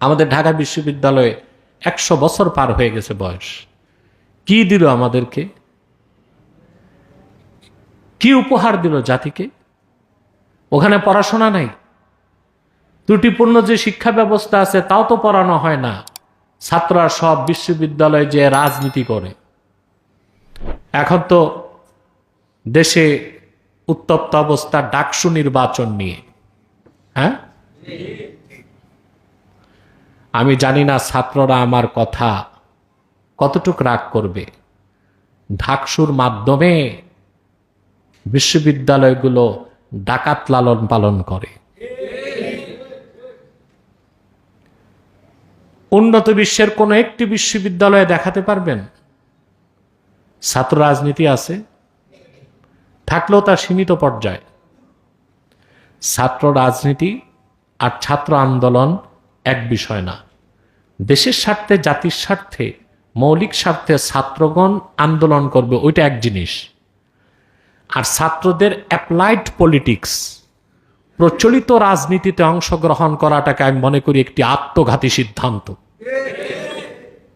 আমাদের ঢাকা বিশ্ববিদ্যালয়ে একশো বছর পার হয়ে গেছে বয়স। কি দিল আমাদেরকে? কি উপহার দিল জাতিকে? ওখানে পড়াশোনা নাই। ত্রুটিপূর্ণ যে শিক্ষা ব্যবস্থা আছে তাও তো পড়ানো হয় না। ছাত্ররা সব বিশ্ববিদ্যালয়ে যে রাজনীতি করে। এখন তো দেশে উত্তপ্ত অবস্থা ডাকসু নির্বাচন নিয়ে। হ্যাঁ? আমি জানি না ছাত্ররা আমার কথা কতটুক রাগ করবে। ঢাকসুর মাধ্যমে বিশ্ববিদ্যালয়গুলো ডাকাত লালন পালন করে। উন্নত বিশ্বের কোনো একটি বিশ্ববিদ্যালয়ে দেখাতে পারবেন? ছাত্র রাজনীতি আছে। থাকলেও তার সীমিত পর্যায়ে। ছাত্র রাজনীতি আর ছাত্র আন্দোলন এক বিষয় না। দেশের স্বার্থে, জাতির স্বার্থে, মৌলিক স্বার্থে ছাত্রগণ আন্দোলন করবে, ওইটা এক জিনিস। আর ছাত্রদের অ্যাপ্লাইড পলিটিক্স প্রচলিত রাজনীতিতে অংশগ্রহণ করাটাকে আমি মনে করি একটি আত্মঘাতী সিদ্ধান্ত।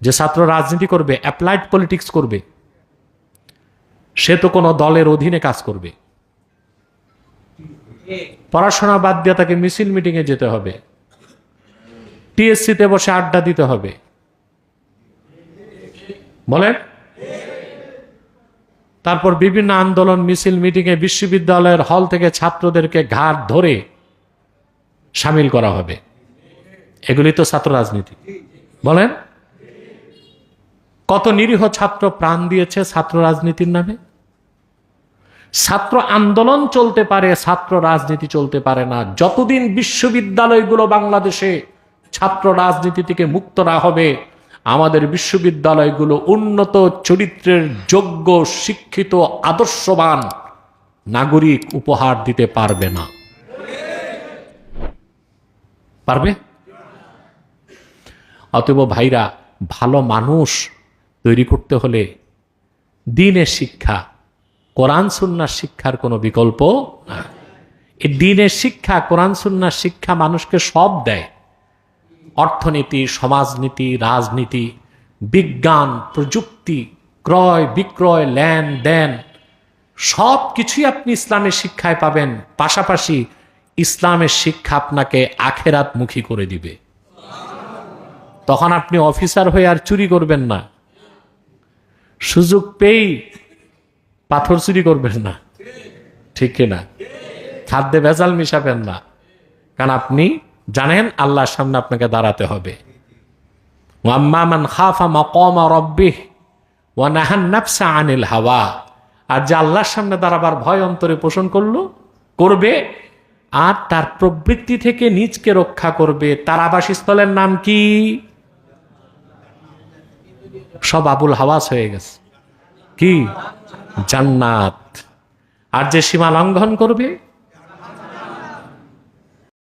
যে ছাত্র রাজনীতি করবে অ্যাপ্লাইড পলিটিক্স করবে, সে তো কোনো দলের অধীনে কাজ করবে। পড়াশোনা বাদ দিয়ে তাকে মিছিল মিটিংয়ে যেতে হবে। টিএসসিতে বসে আড্ডা দিতে হবে। বলেন? তারপর বিভিন্ন আন্দোলন, মিছিল, মিটিংয়ে বিশ্ববিদ্যালয়ের হল থেকে ছাত্রদেরকে ঘাট ধরে সামিল করা হবে। এগুলি তো ছাত্র রাজনীতি। বলেন? কত নিরীহ ছাত্র প্রাণ দিয়েছে ছাত্র রাজনীতির নামে? ছাত্র আন্দোলন চলতে পারে, ছাত্র রাজনীতি চলতে পারে না। যতদিন বিশ্ববিদ্যালয়গুলো বাংলাদেশে ছাত্র রাজনীতি থেকে মুক্ত না হবে, আমাদের বিশ্ববিদ্যালয়গুলো উন্নত চরিত্রের যোগ্য, শিক্ষিত, আদর্শবান নাগরিক উপহার দিতে পারবে না। পারবে? অতএব ভাইরা, ভালো মানুষ তৈরি করতে হলে দিনের শিক্ষা, কোরআন সুন্নার শিক্ষার কোনো বিকল্প না এই দিনের শিক্ষা, কোরআন সুন্নার শিক্ষা মানুষকে সব দেয়। অর্থনীতি, সমাজনীতি, রাজনীতি, বিজ্ঞান, প্রযুক্তি, ক্রয়, বিক্রয়, লেন দেন, সব কিছুই আপনি ইসলামের শিক্ষায় পাবেন। পাশাপাশি ইসলামের শিক্ষা আপনাকে আখেরাত মুখী করে দিবে। তখন আপনি অফিসার হয়ে আর চুরি করবেন না। সুযোগ পেয়েই পাথর চুরি করবেন না। ঠিক কিনা? খাদ্যে ভেজাল মিশাবেন না। কারণ আপনি জানেন, আল্লাহর সামনে আপনাকে দাঁড়াতে হবে। ওয়াম্মামান খাফা মাকামা রব্বিহ ওয়া নাহান নাফসা আনিল হাওয়া। আর যে আল্লাহর সামনে দাঁড়াবার ভয় অন্তরে পোষণ করল, করবে, আর তার প্রবৃত্তি থেকে নিজকে রক্ষা করবে। তার আবাসস্থলের নাম কি? সব আবুল হাওয়াস হয়ে গেছে। কি? জান্নাত। আর যে সীমা লঙ্ঘন করবে